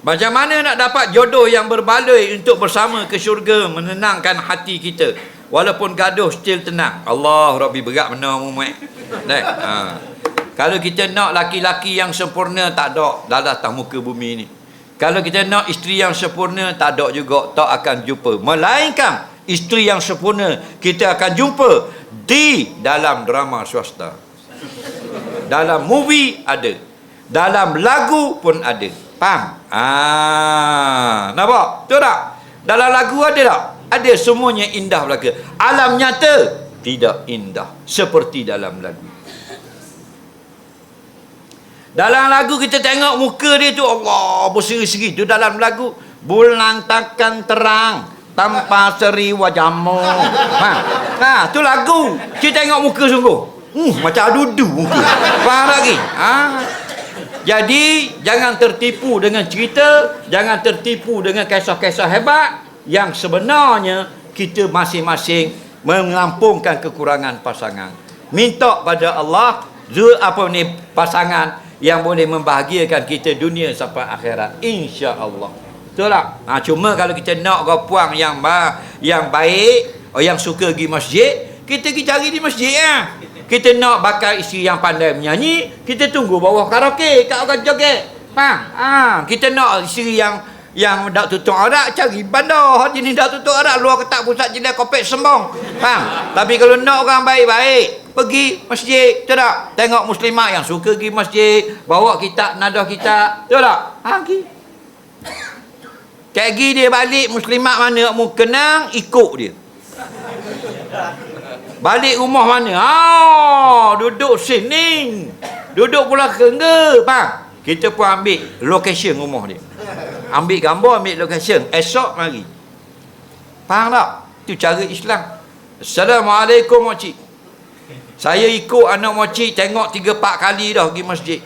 Macam mana nak dapat jodoh yang berbaloi untuk bersama ke syurga menenangkan hati kita walaupun gaduh still tenang. Allah Rabbi berat mana mu mai. Dai. Ha. Kalau kita nak laki-laki yang sempurna tak ada dalam atas muka bumi ni. Kalau kita nak isteri yang sempurna tak ada juga tak akan jumpa. Melainkan isteri yang sempurna kita akan jumpa di dalam drama swasta. Dalam movie ada. Dalam lagu pun ada. Faham? Ah, nampak? Betul tak? Dalam lagu ada tak? Ada semuanya indah belaka. Alam nyata tidak indah seperti dalam lagu. Dalam lagu kita tengok muka dia tu Allah berseri-seri tu dalam lagu bulan takkan terang tanpa seri wajahmu. Ha. Ha, tu lagu. Kita tengok muka sungguh. Hmm, macam adudu. Faham lagi? Ha. Jadi jangan tertipu dengan cerita, jangan tertipu dengan kisah-kisah hebat yang sebenarnya kita masing-masing mengampungkan kekurangan pasangan. Minta pada Allah zul apa ni pasangan yang boleh membahagiakan kita dunia sampai akhirat insya-Allah. Betul tak? Ha, cuma kalau kita nak kau puang yang yang baik, oh, yang suka pergi masjid, kita pergi cari di masjid ya. Kita nak bakal isteri yang pandai menyanyi, kita tunggu bawah karaoke kat orang joget. Faham? Ha, kita nak isteri yang yang dak tutup aurat cari bandar. Jenis dak tutup aurat luar ketak pusat jenis kopek sembong. Faham? Tapi kalau nak orang baik-baik pergi masjid betul tak? Tengok muslimat yang suka pergi masjid bawa kitab nadah kitab betul tak? Ha pergi. Pergi dia balik muslimat mana mu kenang ikut dia balik rumah mana? Ah duduk sini. Duduk pula kengga faham kita pun ambil location rumah dia. Ambil gambar ambil location. Esok mari. Faham tak? Itu cara Islam. Assalamualaikum makcik. Saya ikut anak makcik tengok 3 4 kali dah pergi masjid.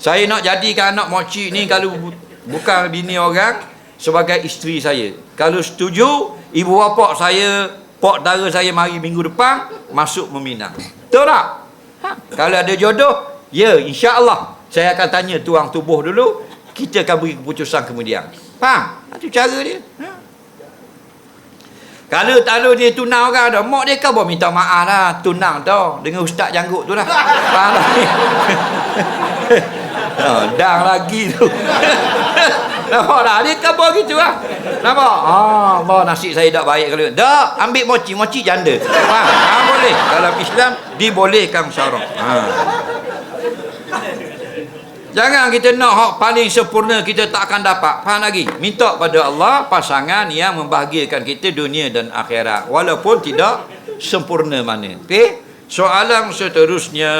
Saya nak jadikan anak makcik ni kalau bu- bukan bini orang sebagai isteri saya. Kalau setuju ibu bapa saya pak dara saya mari minggu depan masuk meminang. Betul tak? Ha? kalau ada jodoh ya insya-Allah. Saya akan tanya tuang tubuh dulu kita akan beri keputusan kemudian. Faham itu cara dia. Ha? kalau kalau dia tunang orang dah mak dia kan boleh minta maaf lah. Tunang dah dengan ustaz janggut tu lah. Faham tak? Oh, dang lagi tu nampak tak dia boleh gitu lah nampak ah, oh, nasib saya tak baik kalau tak ambil mochi mochi janda faham ha, boleh dalam Islam dibolehkan syarak ha. Jangan kita nak hak paling sempurna kita tak akan dapat. Faham lagi? Minta pada Allah pasangan yang membahagiakan kita dunia dan akhirat. Walaupun tidak sempurna mana. Okey? Soalan seterusnya.